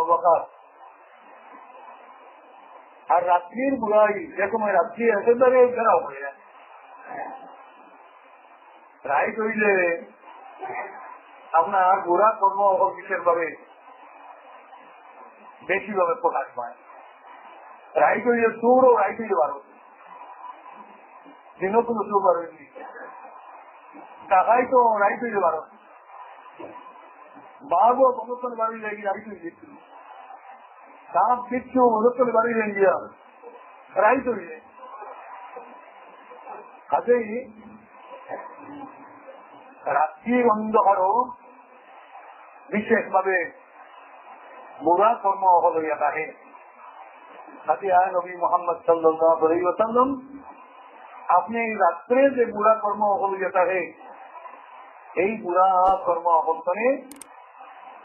অবকাশ আর রাত্রির বুড়াই যেরকম রাত্রি একেবারে ঘেরাও হয়ে যায় রাইট হইলে আপনার বুড়া কর্ম বিশেষ ভাবে বেশি ভাবে প্রকাশ পায়। রাইট হইলে সুর ও রাইট হইলে বারো দিনও কোনো সুর বার হয়নি টাকাই তো রাইট হইলে বারো বাবু রাইট হয়ে যেত সাপ বিচ্ছু বন্ধুত্ব বাড়ি লেগে রাইট হইলে কাজেই রাত্রি অন্ধকারও বিশেষভাবে বুড়া কর্ম হইয়া আপনি এই রাত্রে যে বুড়া কর্ম হইয়া থাকে এই বুড়া কর্ম অবস্থানে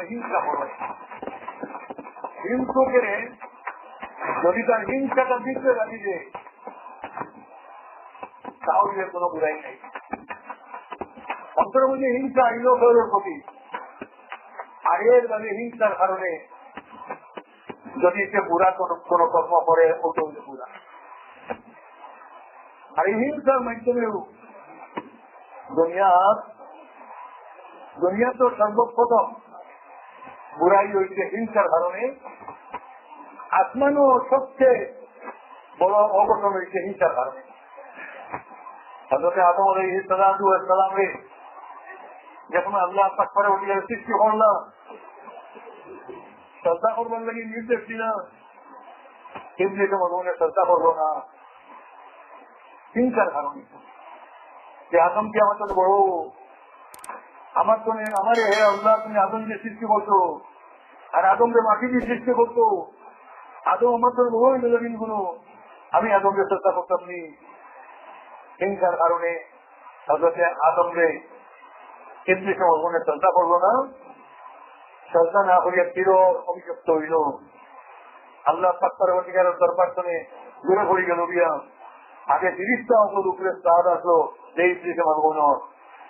হিংসা করে। হিংসকে যদি তার হিংসাটা দিতে রাখি যে, তাহলে কোনো বুড়াই নেই। অন্তরের মধ্যে হিংসা শহরের প্রতি। আর এর মানে হিংসার কারণে যদি সে বুড়া কোন কর্ম করে ওটা বুড়া। আর এই হিংসার মাধ্যমেও দুনিয়ার, দুনিয়া তো সর্বপ্রথম। বুড়াই হয়েছে হিংসার কারণে। আসমানও সবচেয়ে বড় অঘটন হয়েছে হিংসার কারণে। হজরতে আদম সালাম রে যখন আল্লাহ পাক করে উঠে সৃষ্টি করলাম, শ্রদ্ধা করবার লাগে নির্দেশ দিলাম, কেমনি তোমার মনে শ্রদ্ধা করব না? হিংসার কারণে। যে আদমকে আমার তো বড় আমার তো আমার হে আল্লাহ, তুমি আদমকে সৃষ্টি করতো আর আদমকে মাটি দিয়ে সৃষ্টি করতো আদম আমার তো বহু মেলাদিনগুলো আমি আদমকে শ্রদ্ধা করতাম নি। হিংসার কারণে হজরতে আদমকে কেন্দ্রীয় সমর্পণে শ্রদ্ধা করল না। শ্রদ্ধা না করিয়া চির অভিযুক্ত হইল। আল্লাহ পাত্তার অধিকারের দরবার শুনে দূরে পড়ে গেল আগে তিরিশটা অঙ্ক উপরে স্বাদ আসলো ত্রিশে মানবন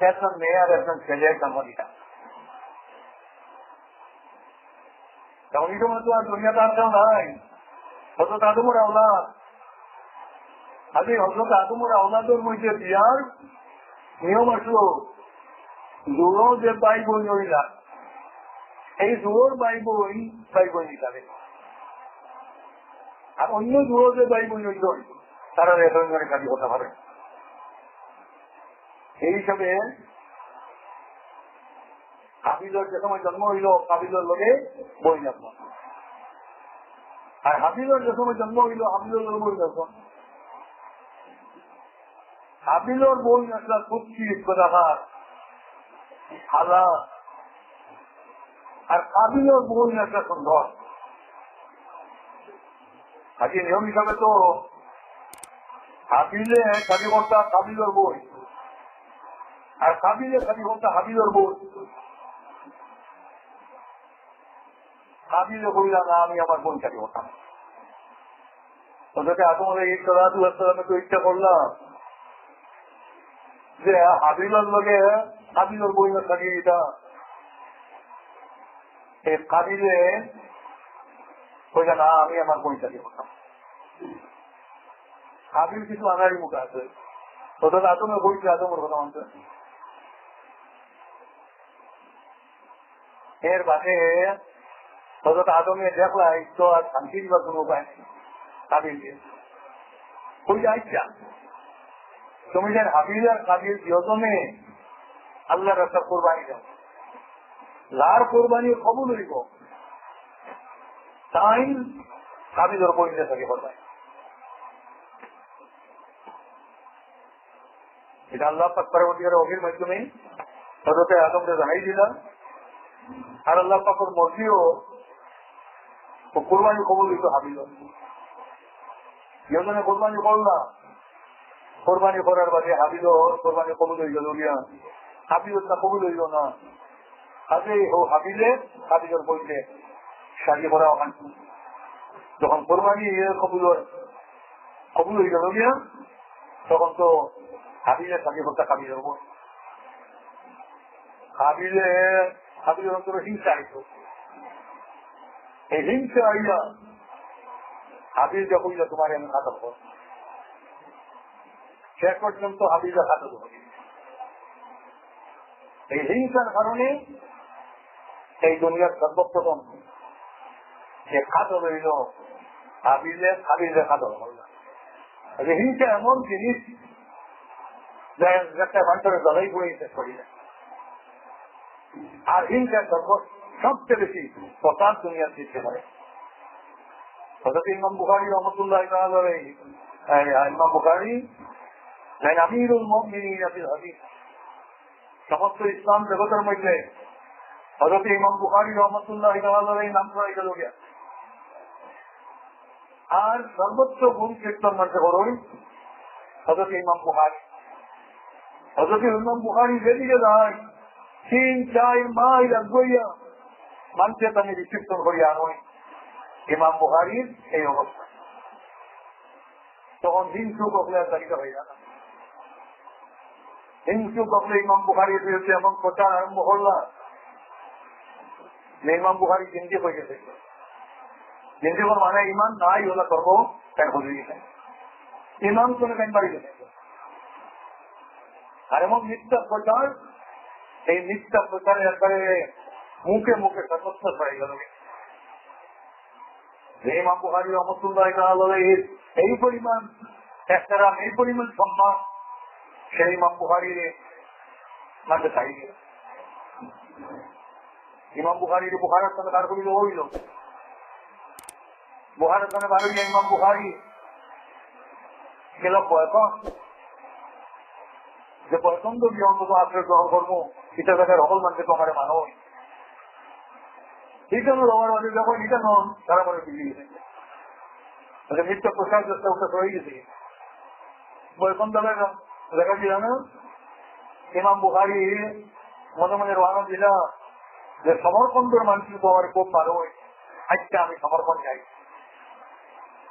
একজন মেয়ে আর একজন ছেলে জন্ম দিতাম তেমন এই সময় তো আর দুনিয়াতে আর কেউ নাই আদমর আওলাদের মধ্যে বিয়ার নিয়ম আসলো জোরও যে ভাই বোন এই ভাই বোন ভাই বোন আর অন্য জোরও যে বোন হইল তারা রেফারেন্সের কাজে হতে পারে এই হিসাবে যে সময় জন্ম হইল, হাফিজের লোকে বই আর যে সময় জন্ম হইল, হাফিজের লোক বই জন্ম হাফিজের বই হালা আর কাবিলের বই আজকে নিয়ম হিসাবে তো হাবিলে খালি কর্তা কাবিলের বই। আর কাবিলে খালি কর্তা হাবিলের বই কাবিলে না, আমি আমার বোনটাকে হতাম ওদেরকে আদম আলাইসালামে তো ইচ্ছা করলাম যে হাবিলের এই কাবিলে না, আমি আমার কাবিল কিছু আনারই মুখে আছে। ওদের আদমে বইছে আদমের কথা মানতে। এর বাদে হজরত আদমে দেখলাই তো আর উপায় নেই। কাবিলকে ওই তুমি যেন হাবিল আর কাবিল আল্লাহ রাস্তা কোরবানি দাও। লার কোরবানি কবুল হইব তাই কাবিলের পরিণত থাকে কোরবানি এটা আল্লাহ পাক অভির মাধ্যমে হজরতে আদমকে জানাই দিলাম আর আল্লাহ পাকর মর্জিও কোরবানি কবল দিত হাবিল যেজনে কোরবানি করলাম কোরবানি করার বাদে হাবিল কোরবানি কবুল হয়ে গেল গিয়া হাবিল তা কবুল হইল না। আগে ও হাবিলে হাবিলের বইলে সাজিয়ে করা ওখান যখন কোরবানি কবুল কবুল হয়ে গেল গিয়া তখন তো হাবিলে সাজিয়ে করতে হাবিলের বই হাবিলে হিংসা এই হিংসা তোমার শেষ পর্যন্ত হাবিজা এই হিংসার কারণে এই দুনিয়ার সর্বপ্রথম যে খাদর হইল হাবিলে হাবিলে খাদর হল হিংসা এমন জিনিস একটা মানুষের জলাই করে শেষ করি না আর হিংসা সর্ব সবচেয়ে বেশি প্রতাপ দুনিয়ার করে। হজরত ইমাম বুখারি রহমতুল্লাহ ইমাম বুখারি আমিরুল মুমিনিন ফিল হাদিস। সমস্ত ইসলাম জগতের মধ্যে হজরত ইমাম বুখারি রহমতুল্লাহ নাম করা আর সর্বোচ্চ গুণ কীর্তন মানতে করুন হজরত ইমাম বুখারি। হজরত ইমাম বুখারি যেদিকে যায় মানুষের তাকে আনয় ইমাম এই অবস্থা তখন হিংসু তালিকা হয়ে যাবে হিংসু কবলে ইমাম বুহারির বিরুদ্ধে এমন প্রচার আরম্ভ করলাম ইমাম বুহারি জিন্দি হয়ে গেছে জিন্দি মানে ইমান নাই ওলা করব কেন হয়ে গেছে ইমাম কোন কেন বাড়ি গেছে আর এমন মিথ্যা প্রচার এই মিথ্যা প্রচারে একবারে মুখে মুখে সর্বস্ব হয়ে গেল। ইমাম বুহারি রহমতুল্লাহ এই পরিমাণ একটারাম এই পরিমাণ সম্মান সেই ইমাম বুহারির মাঝে চাই ইমাম বুহারির বুহারের সঙ্গে বার করিল হইল। বুহারের সঙ্গে ইমাম বুহারি গেল যে পছন্দ দিয়ে আশ্রয় গ্রহণ করব বুহারি মনে মনে রওনা দিল যে সমরকন্দর মানুষ তো আমার খুব ভালো আজকে আমি সমর্পণ যাই।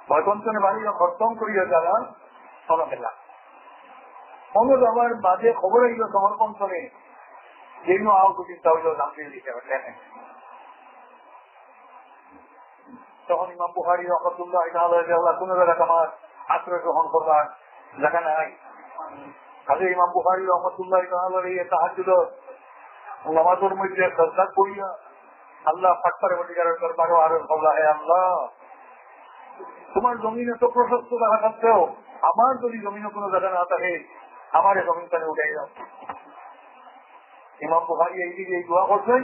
বৈকন্তনে বাড়ি খরচম করিয়া যারা এলাম অন্য আমার বাজে খবর হইল সমর্পণ তখন ইমাম বুহারি রহমতুল্লাহ কোন জায়গা আমার আশ্রয় গ্রহণ করবার জায়গা নাই কাজে ইমাম বুহারি রহমতুল্লাহ তাহাজুদ নামাজের মধ্যে করিয়া আল্লাহ আরও বলা হে আল্লাহ তোমার জমিনে তো প্রশস্ত দেখা থাকতেও আমার যদি জমিনে কোনো জায়গা না থাকে আমার এই জমিন তাহলে উঠে যাও ইমাম বুহারি এইদিকে এই দোয়া করছেন।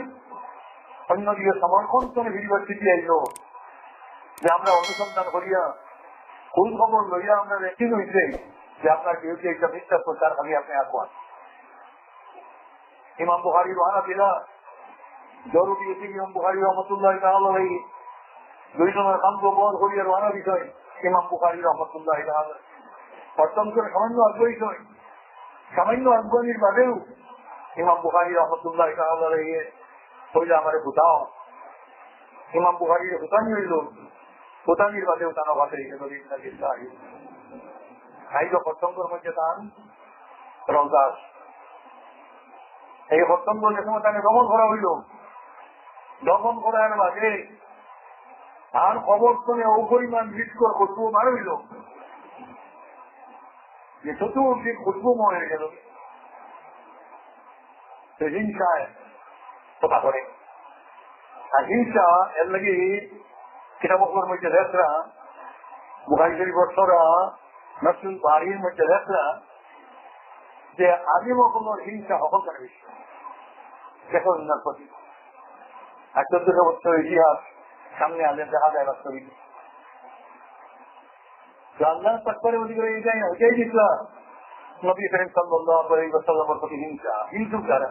অন্যদিকে সমর্থন ইউনিভার্সিটি আইল যে আমরা অনুসন্ধান করিয়া কোন খবর লইয়া আমরা রেখে হইছে যে আপনার বিরুদ্ধে একটা মিথ্যা প্রচার খালি আপনি আগুয়ান ইমাম বুহারি রহানা দিলা জরুরি এটি ইমাম বুহারি রহমতুল্লাহ তাহলে দুইজনের কাম বন্ধ করিয়া রহানা বিষয় ইমাম বুহারি রহমতুল্লাহ তাহলে করে সামান্য আগ্রহী নয়। সামান্য আগ্রহীর বাদেও ইমাম বুহারি রহমতুল্লাহ তাহলে হইলে আমার বুঝাও। ইমাম বুহারির হুতানি হইল? হুতানির বাদে উতানো ভাতে এই তাকে দমন করা হইল, দমন করার বাদে আর খবর শুনে ও পরিমাণ মৃত্যুর খুশবু মার হইল। যে চতুর্দিক খুশবু মরে গেল। তো হিংসায় কথা করে আর হিংসা এর লাগে কিতাবকর মধ্যে রেখরা শরীফ বর্ষরা নতুন বাড়ির মধ্যে রেখরা যে আদিম কোনো হিংসা হকলকার বিষয় দেখুন না প্রতি আর চোদ্দশো বছর ইতিহাস সামনে আলে দেখা যায় বাস্তবিক আল্লাহ নবী করিম প্রতি হিংসা হিংসু তারা